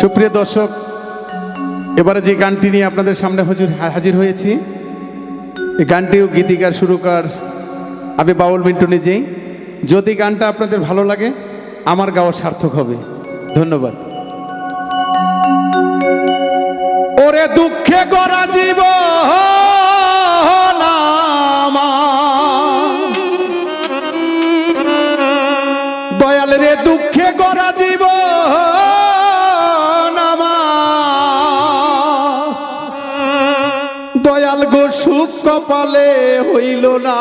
সুপ্রিয় দর্শক, এবারে যে গানটি নিয়ে আপনাদের সামনে হজুর হাজির হয়েছি, এই গানটিও গীতিকার, সুরকার আমি বাউল মিন্টু নিজেই। যদি গানটা আপনাদের ভালো লাগে, আমার গাওয়া সার্থক হবে। ধন্যবাদ। ওরে দুঃখে গড়া জীব দয়াল রে দুঃখে গড়া জীব কপালে হইল না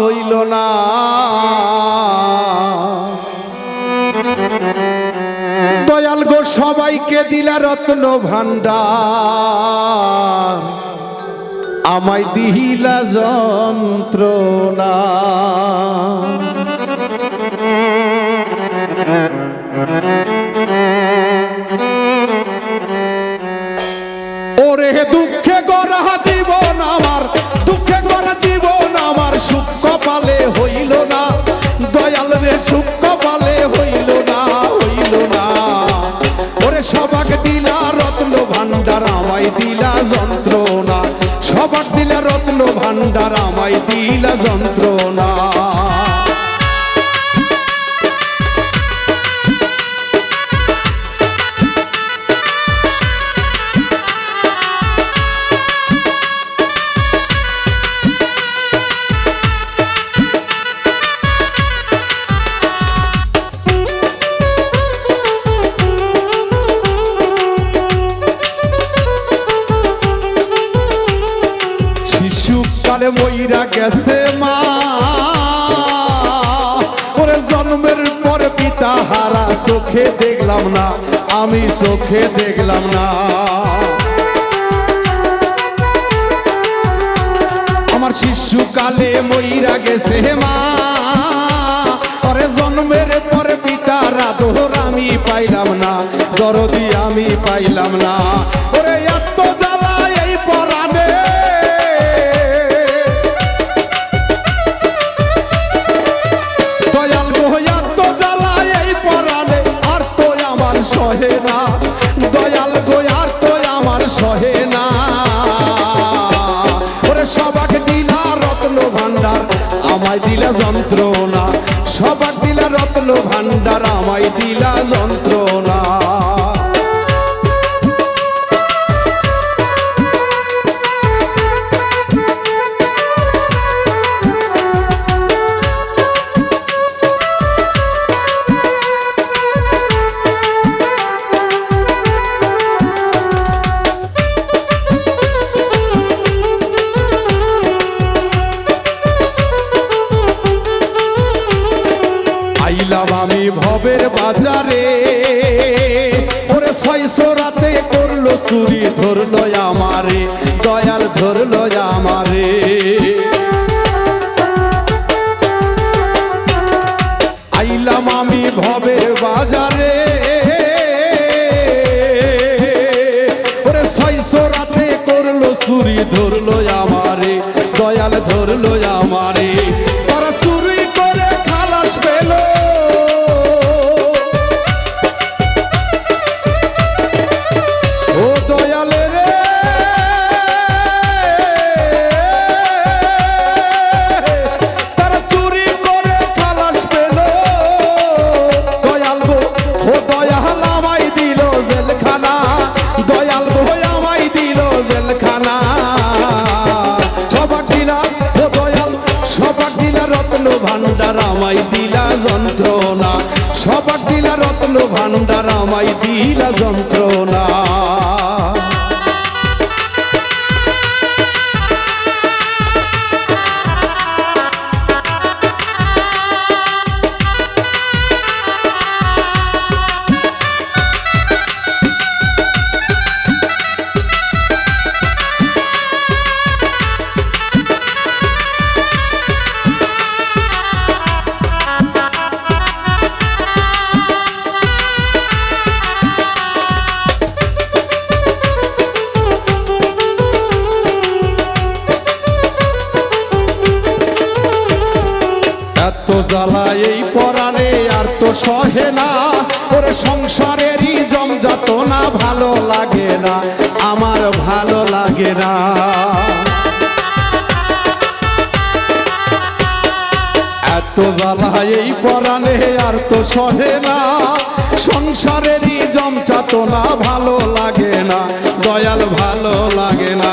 হইল না। দয়াল গো, সবাইকে দিলা রত্ন ভান্ডার আমায় দিহিলা যন্ত্রণা। ওরে দুঃখে গড়া জীবন আমার। আমায় দিলা যন্ত্রণা সবার দিলা রত্ন ভান্ডার আমায় দিলা যন্ত্রণা। শিশুকালে মইরা গেছে মা। ওরে জন্মের পর পিতা হারা, চোখে দেখলাম না, আমি চোখে দেখলাম না। আমার শিশুকালে মইরা গেছে মা। ওরে জন্মের পর পিতারা দোহর আমি পাইলাম না, দরদি আমি পাইলাম না। সহে না দয়াল গোয়ার তো আমার সহে না ওরে সবাক দিলা রত্ন ভান্ডার আমায় দিলা যন্ত্রণা। সবাক দিলা রত্ন ভান্ডার আমায় দিলা যন্ত্রণা। ভবের বাজারে। ওরে ছয়শো রাতে করল চুরি ধরলো আমারে ভান্ডার আমায় দিলা যন্ত্রণা। সবার দিলা রত্ন ভান্ডার আমায় দিলা যন্ত্রণা। সহে না, ওরে সংসারেরই জমজাত ভালো লাগে না, আমার ভালো লাগে না। এত জ্বালা এই পরাণে আর তো সহে না, সংসারেরই জমচাতনা ভালো লাগে না, দয়াল ভালো লাগে না।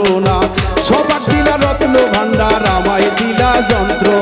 দিলা